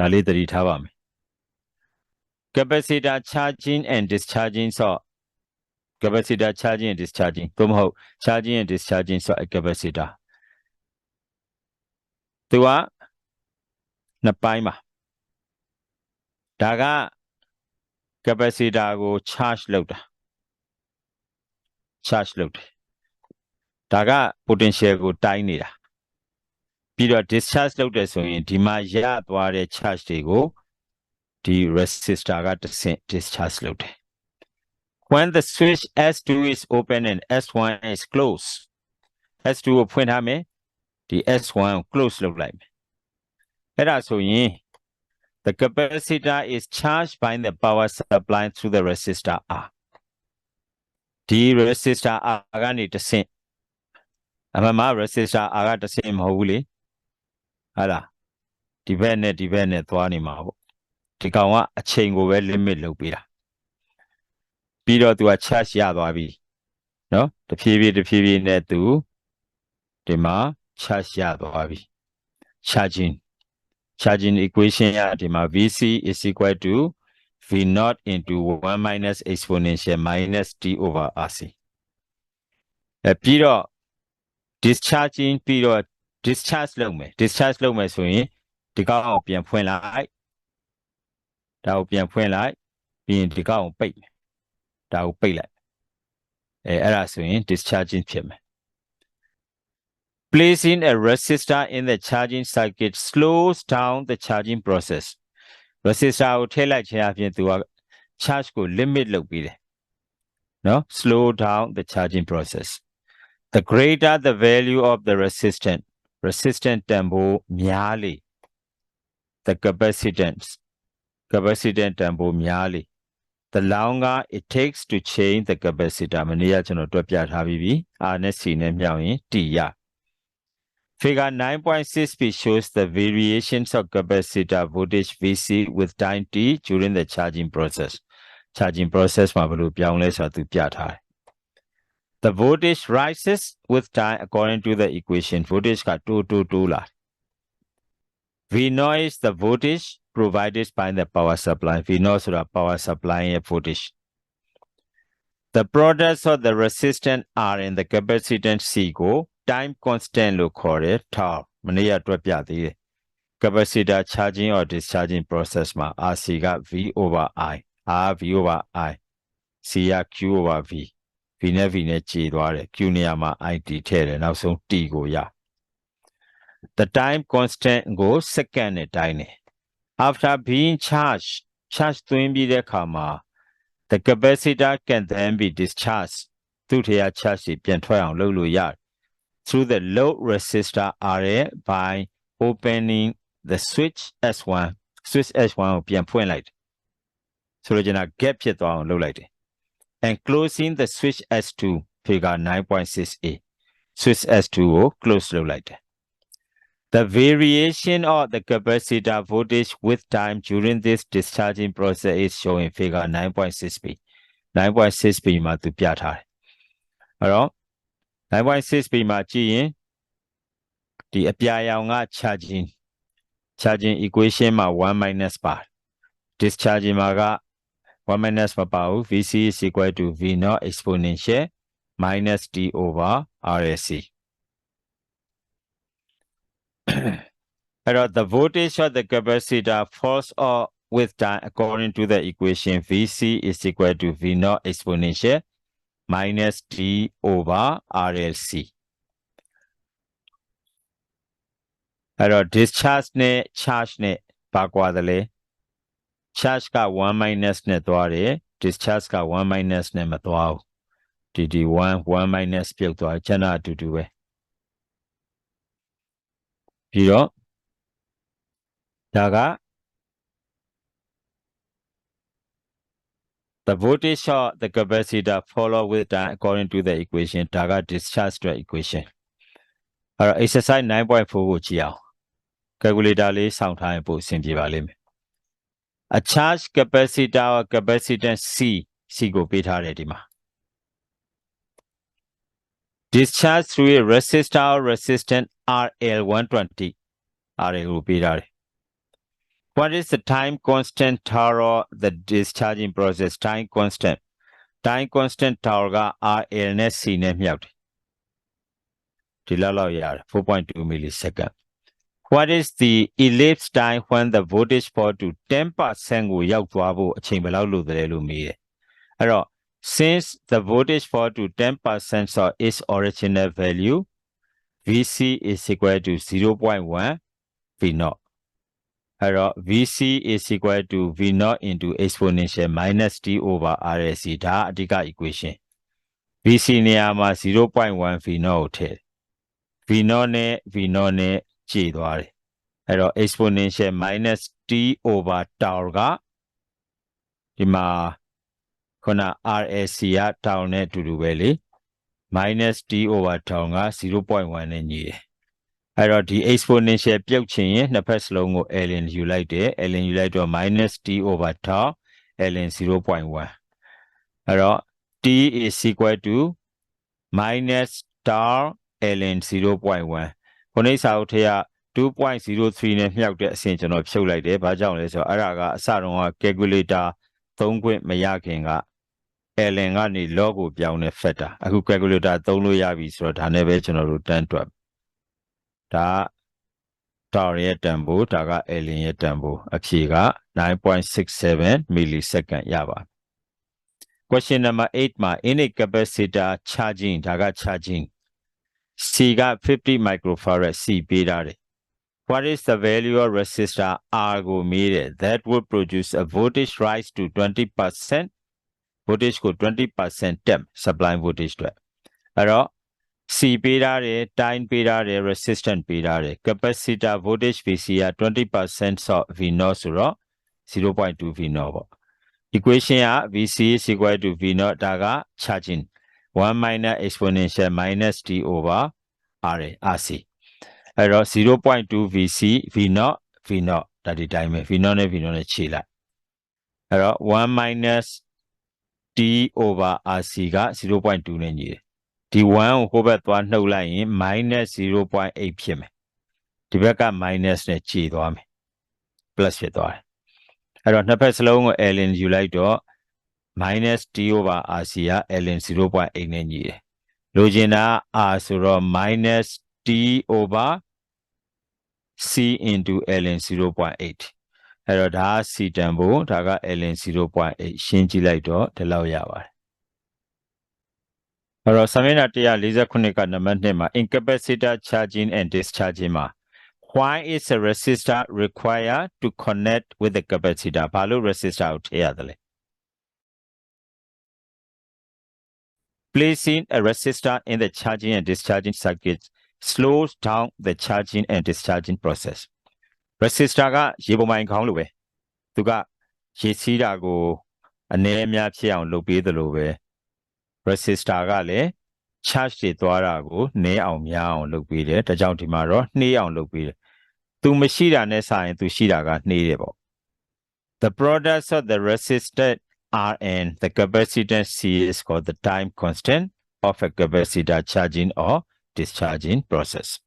ဒါလေးသတိထားပါမယ် capacitor charging and discharging ဆို capacitor charging and discharging သို့မဟုတ် charging and discharging ဆို capacitor သူကနှစ်ပိုင်းပါဒါက capacitor ကို charge လုပ်တာ charge လုပ်တယ်ဒါက potential ကိုတိုင်းနေတာ ပြီးတော့ discharge လုပ်တယ်ဆိုရင်ဒီမှာရသွားတဲ့ charge တွေကိုဒီ resistor ကတစ်ဆင့် discharge လုပ်တယ် when the switch S2 is open and S1 is closed S2 ကိုဖွင့်ထားမယ်ဒီ S1 ကို close လုပ်လိုက်မယ်အဲ့ဒါဆိုရင် the capacitor is charged by the power supply through the resistor R ဒီ resistor R ကနေတစ်ဆင့်အမှန်မှာ resistor R ကတစ်ဆင့်မဟုတ်ဘူးလေ ဟာလားဒီဘက်နဲ့ဒီဘက်နဲ့သွားနေမှာပေါ့ဒီကောင်ကအချိန်ကိုပဲ limit လုပ်ပေးတာပြီးတော့သူက charge ရသွားပြီနော်တဖြည်းဖြည်းတဖြည်းဖြည်းနဲ့သူဒီမှာ charge ရသွားပြီ charging charging equation ရဒီမှာ VC is equal to V naught into 1 minus exponential minus t over RC အဲပြီးတော့ discharging ပြီးတော့ discharge လုပ်မယ် discharge လုပ်မယ်ဆိုရင်ဒီကောင်ကိုပြန်ဖွင့်လိုက်ဒါကိုပြန်ဖွင့်လိုက်ပြီးရင်ဒီကောင်ကိုပိတ်မယ်ဒါကိုပိတ်လိုက်အဲအဲ့ဒါဆိုရင် discharging ဖြစ်မယ် Placing a resistor in the charging circuit slows down the charging process. resistor ကိုထည့်လိုက်ခြင်းအပြင်သူက charge ကို limit လုပ်ပြီးတယ်။နော် slow down the charging process. The greater the value of the resistant resistant တန်ဖိုးများလေ the capacitance capacitance တန်ဖိုးများလေ the longer it takes to change the capacitor မနေ့ကကျွန်တော်တွက်ပြထားပြီးပြီ R နဲ့ C နဲ့မြောက်ရင် T ရ Figure 9.6b shows the variations of capacitor voltage VC with time t during the charging process. Charging process မှာဘယ်လိုပြောင်းလဲဆိုတာသူပြထားတယ် The voltage rises with time according to the equation. Voltage ကတိုးတိုးတိုးလာ V naught is the voltage provided by the power supply. V naught ဆိုတာ power supply ရဲ့ voltage. The products of the resistance R and the capacitance C ကို time constant လို့ခေါ်တယ် tau မနေ့ကတွက်ပြသေးတယ် capacitor charging or discharging process မှာ RC က V over I R V over I C က Q over V V နဲ့ V နဲ့ခြေသွားတယ် Q နေရာမှာ IT ထည့်တယ်နောက်ဆုံး T ကိုရ the time constant ကို second နဲ့တိုင်းတယ် after being charged charge သွင်းပြီးတဲ့အခါမှာ the capacitor can then be discharged သူ့ထေရ charge တွေပြန်ထွက်အောင်လုပ်လို့ရတယ် through the load resistor RL by opening the switch S1 switch S1 ကိုပြန်ဖွင့်လိုက်တယ်ဆိုလိုချင်တာ gap ဖြစ်သွားအောင်လုပ်လိုက်တယ် and closing the switch S2 figure 9.6a switch S2 ကို close လုပ်လိုက်တယ် The variation of the capacitor voltage with time during this discharging process is shown in figure 9.6b 9.6b မှာသူပြထားတယ်အဲ့တော့ 9.6b မှာကြည့်ရင်ဒီအပြာရောင်က charging charging equation မှာ1 minus ပါ discharging မှာက 1 minus မပါဘူး vc is equal to v naught exponential minus d over rsc အဲ့တော့ the voltage of the capacitor falls off with time according to the equation vc is equal to v naught exponential minus d over RLC အဲ့တော့ discharge နဲ့ charge နဲ့ပါကွာတယ်လေ charge က1 minus နဲ့သွားတယ် discharge က1 minus နဲ့မသွားဘူးဒီဒီ1 1 minus ပြုတ်သွားကျန်တာအတူတူပဲပြီးတော့ဒါက The voltage of the capacitor follow with time according to the equation ဒါက discharge အတွက် equation အဲ့တော့ exercise 9.4ကိုကြည့်အောင် calculator လေးစောင့်ထားရင်ပို့အဆင်ပြေပါလိမ့်မယ် A charge capacitor or capacitance C C ကိုပေးထားတယ်ဒီမှာ discharge through a resistor or resistant RL120 RL ကိုပေးထားတယ် what is the time constant tau of the discharging process time constant time constant tauက RL နဲ့ C နဲ့မြောက်တယ်ဒီလောက်လောက်ရတယ်4.2 millisecond what is the ellipse time when the voltage fall to 10%ကိုရောက်သွားဖို့အချိန်ဘယ်လောက်လိုတယ်လို့မေးတယ်အဲ့တော့ since the voltage fall to 10% of its original value vc is equal to 0.1 v naught အဲ့တော့ vc is equal to v naught into exponential minus t over rsc ဒါအဓိက equation vc နေရာမှာ0.1 v naught ကိုထည့် v naught နဲ့ v naught နဲ့ ခြေသွားတယ်အဲ့တော့ exponential minus t over tau ကဒီမှာခုန rsc က tau နဲ့အတူတူပဲလေ minus t over tau က0.1နဲ့ညီတယ်အဲ့တော့ဒီ exponential ပြုတ်ချင်ရင်နှစ်ဖက်စလုံးကို ln ယူလိုက်တယ် ln ယူလိုက်တော့ minus t over tau ln 0.1အဲ့တော့ t is equal to minus tau ln 0.1 ခုနိစာအုပ်ထက်က2.03နဲ့မြောက်တဲ့အဆင့်ကျွန်တော်ဖြုတ်လိုက်တယ်။ဘာကြောင့်လဲဆိုတော့အဲ့ဒါကအစတုန်းက calculator သုံးခွင့်မရခင်က ln ကနေ log ကိုပြောင်းတဲ့ factor အခု calculator သုံးလို့ရပြီဆိုတော့ဒါနဲ့ပဲကျွန်တော်တို့တန်းတွက်ဒါတာရဲ့တန်ဖိုးဒါက ln ရဲ့တန်ဖိုးအဖြေက9.67 millisecond ရပါ question number 8မှာ in a capacitor charging ဒါက charging C က50 microfarad C ပေးထားတယ် what is the value of resistor R ကိုမေးတယ် that would produce a voltage rise to 20% voltage ကို20% temp supply voltage အတွက်အဲ့တော့ C ပေးထားတယ် time ပေးထားတယ် resistance ပေးထားတယ် capacitor voltage VC က20% of V naught ဆိုတော့0.2 V naught ပေါ့ equation က VC is equal to V naught ဒါက charging 1 minus exponential minus t over r rc အဲ့တော့0.2 vc v naught v naught ဒါဒီတိုင်းပဲ v naught နဲ့ v naught နဲ့ခြေလိုက်အဲ့တော့1 minus t over rc က0.2နဲ့ညီတယ်ဒီ1ကိုဟိုဘက်သွားနှုတ်လိုက်ရင် minus 0.8ဖြစ်မယ်ဒီဘက်က minus နဲ့ခြေသွားမယ် plus ဖြစ်သွားတယ်အဲ့တော့နှစ်ဖက်စလုံးကို ln ယူလိုက်တော့ minus t over rc က ln 0.8နဲ့ညီတယ်လိုချင်တာ r ဆိုတော့ minus t over c into ln 0.8အဲ့တော့ဒါက c တန်ဖို့ဒါက ln 0.8ရှင်းကြည့်လိုက်တော့ဒီလောက်ရပါတယ်အဲ့တော့ဆမင်းနာ148ကနံပါတ်2မှာ incapacitor charging and discharging မှာ why is a resistor required to connect with the capacitor ဘာလို့ resistor ကိုထည့်ရတယ်လဲ Placing a resistor in the charging and discharging circuit slows down the charging and discharging process. Resistor ကရေပုံမိုင်ခေါင်းလိုပဲသူကရေစီးတာကိုအနည်းအများဖြစ်အောင်လုပ်ပေးသလိုပဲ resistor ကလည်း charge တွေသွားတာကိုနည်းအောင်များအောင်လုပ်ပေးတယ်ဒါကြောင့်ဒီမှာတော့နှေးအောင်လုပ်ပေးတယ်သူမရှိတာနဲ့စာရင်သူရှိတာကနှေးတယ်ပေါ့ The products of the resistor Rn, the capacitance C is called the time constant of a capacitor charging or discharging process.